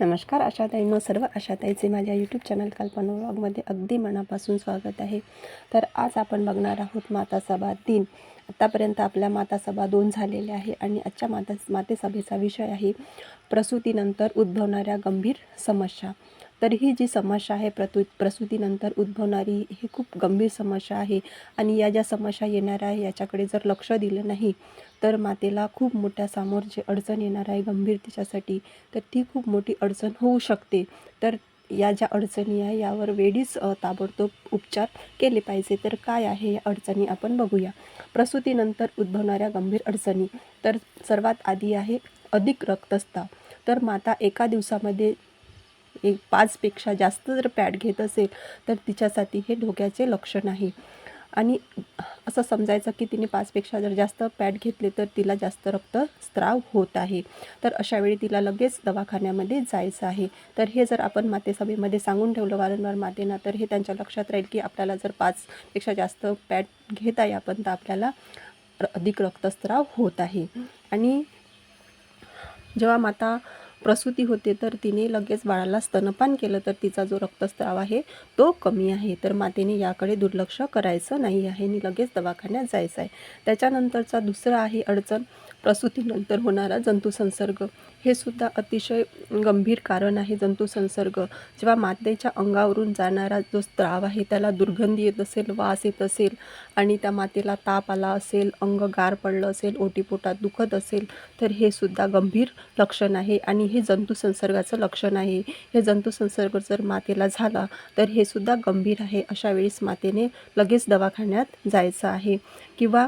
नमस्कार आशाताईंनो सर्व आशाताईचे माझ्या यूट्यूब चॅनल कल्पना व्लॉगमध्ये अगदी मनापासून स्वागत आहे. तर आज आपण बघणार आहोत माता सभा तीन आत्तापर्यंत आपल्या माता सभा दोन झालेल्या आहे आणि आजच्या माता मातेसभेचा विषय आहे प्रसूतीनंतर उद्भवणाऱ्या गंभीर समस्या. तर ही जी समस्या आहे प्रतु प्रसूतीनंतर उद्भवणारी ही खूप गंभीर समस्या आहे. आणि या ज्या समस्या येणाऱ्या आहे याच्याकडे जर लक्ष दिलं नाही तर मातेला खूप मोठ्या समोर जे अडचण येणार आहे गंभीर तिच्यासाठी तर ती खूप मोठी अडचण होऊ शकते. तर या ज्या अडचणी आहे यावर वेळीच ताबडतोब उपचार केले पाहिजे. तर काय आहे या अडचणी आपण बघूया. प्रसूतीनंतर उद्भवणाऱ्या गंभीर अडचणी. तर सर्वात आधी आहे अधिक रक्तस्राव. तर माता एका दिवसामध्ये एक पाचपेक्षा जास्त जर पॅड घेत असेल तर तिच्यासाठी हे धोक्याचे लक्षण आहे. आणि असं समजायचं की तिने पाचपेक्षा जर जास्त पॅड घेतले तर तिला जास्त रक्तस्त्राव होत आहे. तर अशावेळी तिला लगेच दवाखान्यामध्ये जायचं आहे. तर हे जर आपण मातेसभेमध्ये सांगून ठेवलं वारंवार मातेना तर हे त्यांच्या लक्षात राहील की आपल्याला जर पाचपेक्षा जास्त पॅड घेत आहे आपण तर आपल्याला अधिक रक्तस्त्राव होत आहे. आणि जेव्हा माता प्रसूती होते तर तिने लगेच बाळाला स्तनपान केलं तर तिचा जो रक्तस्राव आहे तो कमी आहे. तर मातेने याकडे दुर्लक्ष करायचं नाही आहे. आणि लगेच दवाखान्यात जायचं आहे त्याच्यानंतरचा दुसरा आहे अडचण प्रसूतीनंतर होणारा जंतुसंसर्ग. हे सुद्धा अतिशय गंभीर कारण आहे जंतुसंसर्ग जेव्हा मातेच्या अंगावरून जाणारा जो स्त्राव आहे त्याला दुर्गंधी येत असेल वास येत असेल आणि त्या मातेला ताप आला असेल अंग गार पडलं असेल ओटीपोटात दुखत असेल तर हे सुद्धा गंभीर लक्षण आहे आणि हे जंतुसंसर्गाचं लक्षण आहे. हे जंतुसंसर्ग जर मातेला झाला तर हे सुद्धा गंभीर आहे अशा वेळेस मातेने लगेच दवाखान्यात जायचं आहे. किंवा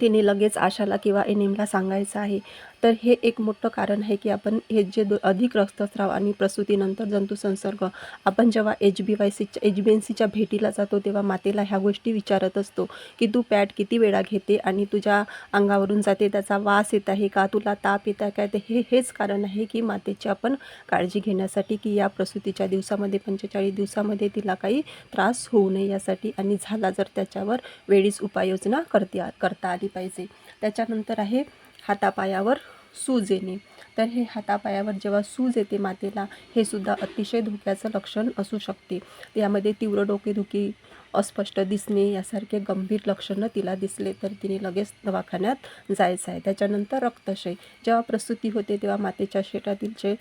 तिने लगेच आशाला किंवा एनेमला सांगायचं आहे तर हे एक मोठं कारण आहे की आपण हे जे दो अधिक रक्तस्राव आणि प्रसूतीनंतर जंतुसंसर्ग आपण जेव्हा एच बी वाय सीच्या एच बी एन सीच्या भेटीला जातो तेव्हा मातेला ह्या गोष्टी विचारत असतो की तू पॅड किती वेळा घेते आणि तुझ्या अंगावरून जाते त्याचा वास येत आहे का तुला ताप येत आहे काय ते हे हेच कारण आहे की मातेची आपण काळजी घेण्यासाठी की या प्रसूतीच्या दिवसामध्ये पंचेचाळीस दिवसामध्ये तिला काही त्रास होऊ नये यासाठी आणि झाला जर त्याच्यावर वेळीच उपाययोजना करते करता आली पाहिजे. त्याच्यानंतर आहे हातापायावर सूज येणे तर हे हातापायावर जेव्हा सूज येते मातेला हे सुद्धा अतिशय धोक्याचं लक्षण असू शकते. यामध्ये तीव्र डोकेदुखी अस्पष्ट दिसणे यासारखे गंभीर लक्षणं तिला दिसले तर तिने लगेच दवाखान्यात जायचं आहे त्याच्यानंतर रक्तक्षय. जेव्हा प्रसूती होते तेव्हा मातेच्या शेतातील जे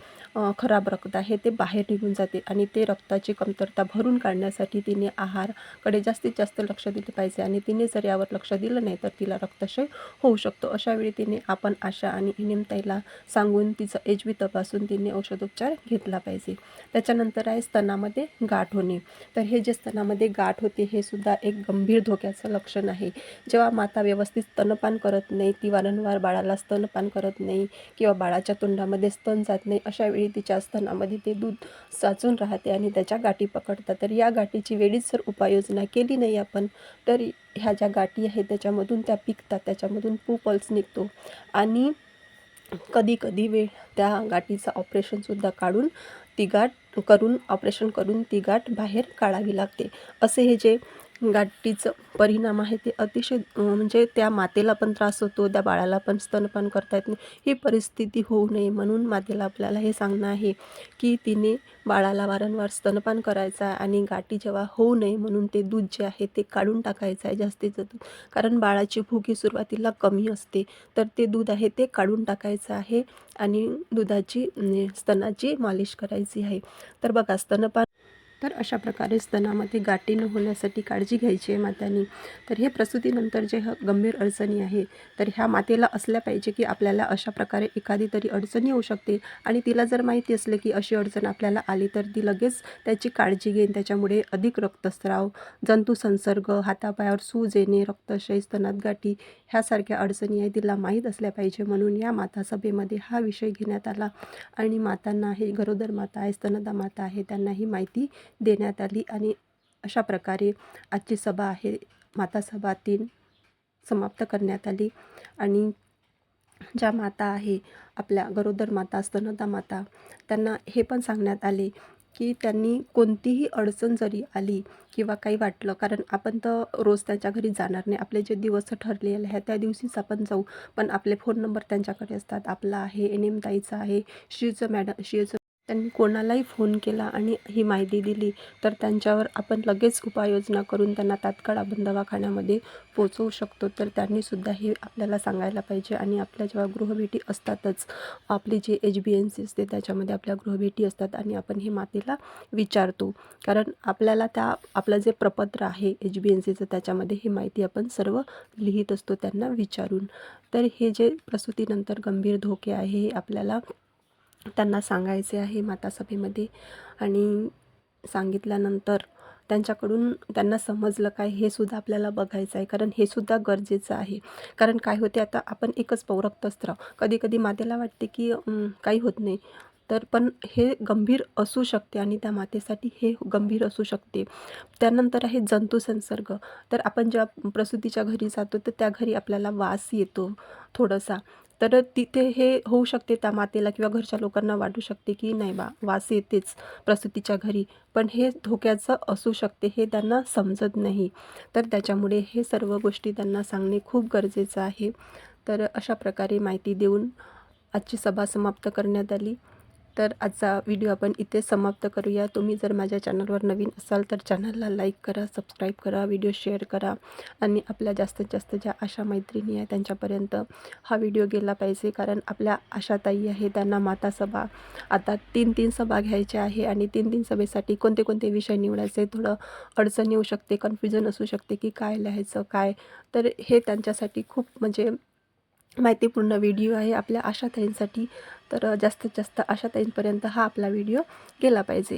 खराब रक्त आहे ते बाहेर निघून जाते आणि ते रक्ताची कमतरता भरून काढण्यासाठी तिने आहारकडे जास्तीत जास्त लक्ष दिले पाहिजे आणि तिने जर यावर लक्ष दिलं नाही तर तिला रक्तक्षय होऊ शकतो. अशावेळी तिने आपण आशा आणि इनिमताईला सांगून तिचं एच बी तपासून तिने औषधोपचार घेतला पाहिजे. त्याच्यानंतर आहे स्तनामध्ये गाठ होणे. तर हे जे स्तनामध्ये गाठ होते हे सुद्धा एक गंभीर धोक्याचं लक्षण आहे. जेव्हा माता व्यवस्थित स्तनपान करत नाही ती वारंवार बाळाला स्तनपान करत नाही किंवा बाळाच्या तोंडामध्ये स्तन जात नाही अशा वेळी तिच्या स्तनामध्ये ते दूध साचून राहते आणि त्याच्या गाठी पकडतात. तर या गाठीची वेळीच जर उपाययोजना केली नाही आपण तर ह्या ज्या गाठी आहेत त्याच्यामधून त्या पिकतात त्याच्यामधून पू पल्स निघतो. आणि कधी कधी वेळ त्या गाठीचं ऑपरेशनसुद्धा काढून ती गाठ करून ऑपरेशन करून ती गाठ बाहेर काढावी लागते. असे हे जे गाठीचं परिणाम आहे ते अतिशय म्हणजे त्या मातेला पण त्रास होतो त्या बाळाला पण स्तनपान करता येत नाही. ही परिस्थिती होऊ नये म्हणून मातेला आपल्याला हे सांगणं आहे की तिने बाळाला वारंवार स्तनपान करायचं आहे आणि गाठी जेव्हा होऊ नये म्हणून ते दूध जे आहे ते काढून टाकायचं आहे जास्तीचं दूध कारण बाळाची भूक ही सुरुवातीला कमी असते तर ते दूध आहे ते काढून टाकायचं आहे आणि दुधाची म्हणजे स्तनाची मालिश करायची आहे. तर बघा स्तनपान तर अशा प्रकारे स्तनामध्ये गाठी न होण्यासाठी काळजी घ्यायची आहे मातानी. तर हे प्रसूतीनंतर जे ह गंभीर अडचणी आहे तर ह्या मातेला असल्या पाहिजे की आपल्याला अशा प्रकारे एखादी तरी अडचण येऊ शकते आणि तिला जर माहिती असले की अशी अडचण आपल्याला आली तर ती लगेच त्याची काळजी घेईन. त्याच्यामुळे अधिक रक्तस्राव जंतुसंसर्ग हातापायावर सूज येणे रक्तशय स्तनात गाठी ह्यासारख्या अडचणी आहे तिला माहीत असल्या पाहिजे म्हणून या माता सभेमध्ये हा विषय घेण्यात आला. आणि मातांना हे गरोदर माता आहे स्तनदा माता आहे त्यांना ही माहिती देण्यात आली आणि अशा प्रकारे आजची सभा आहे. माता सभा तीन समाप्त करण्यात आली आणि ज्या माता आहे आपल्या गरोदर माता स्तनदा माता त्यांना हे पण सांगण्यात आले की त्यांनी कोणतीही अडचण जरी आली किंवा काही वाटलं कारण आपण तर रोज त्यांच्या घरी जाणार नाही. आपले जे दिवस ठरलेले आहे त्या दिवशीच आपण जाऊ. पण आपले फोन नंबर त्यांच्याकडे असतात. आपला आहे एन एम ताईचा आहे श्रीचं मॅडम श्रीचं त्यांनी कोणालाही फोन केला आणि ही माहिती दिली तर त्यांच्यावर आपण लगेच उपाययोजना करून त्यांना तात्काळ आपण दवाखान्यामध्ये पोचवू शकतो. तर त्यांनीसुद्धा हे आपल्याला सांगायला पाहिजे आणि आपल्या जेव्हा गृहभेटी असतातच आपली जी एच बी एन सी असते त्याच्यामध्ये आपल्या गृहभेटी असतात आणि आपण हे मातेला विचारतो. कारण आपल्याला त्या आपलं जे प्रपत्र आहे एच बी एन सीचं त्याच्यामध्ये ही माहिती आपण सर्व लिहित असतो त्यांना विचारून. तर हे जे प्रसूतीनंतर गंभीर धोके आहे हे आपल्याला त्यांना सांगायचे आहे माता सभेमध्ये आणि सांगितल्यानंतर त्यांच्याकडून त्यांना समजलं काय हे सुद्धा आपल्याला बघायचं आहे. कारण हे सुद्धा गरजेचं आहे. कारण काय होते आता आपण एकच पौरक्त रक्तस्त्राव कधी कधी मातेला वाटते की काही होत नाही. तर पण हे गंभीर असू शकते आणि त्या मातेसाठी हे गंभीर असू शकते. त्यानंतर आहे जंतू संसर्ग. तर आपण जेव्हा प्रसूतीच्या घरी जातो तर त्या घरी आपल्याला वास येतो थोडासा. तर तिथे हे होऊ शकते त्या मातेला किंवा घरच्या लोकांना वाटू शकते की नाही बा वास येतेच प्रसूतीच्या घरी. पण हे धोक्याचं असू शकते हे त्यांना समजत नाही. तर त्याच्यामुळे हे सर्व गोष्टी त्यांना सांगणे खूप गरजेचं आहे. तर अशा प्रकारे माहिती देऊन आजची सभा समाप्त करण्यात आली. तर आजचा व्हिडिओ आपण इथे समाप्त करूया. तुम्ही जर माझ्या चॅनलवर नवीन असाल तर चॅनलला लाईक करा सबस्क्राईब करा व्हिडिओ शेअर करा आणि आपल्या जास्तीत जास्त ज्या आशा मैत्रिणी आहे त्यांच्यापर्यंत हा व्हिडिओ गेला पाहिजे. कारण आपल्या आशाताई आहे त्यांना माता सभा आता तीन तीन सभा घ्यायच्या आहे आणि तीन तीन सभेसाठी कोणते कोणते विषय निवडायचे थोडं अडचण येऊ शकते कन्फ्युजन असू शकते की काय लिहायचं काय? तर हे त्यांच्यासाठी खूप म्हणजे माहितीपूर्ण व्हिडिओ आहे. आपल्या आशाताईंसाठी तर जास्तीत जास्त आशाताईंपर्यंत हा आपला व्हिडिओ गेला पाहिजे.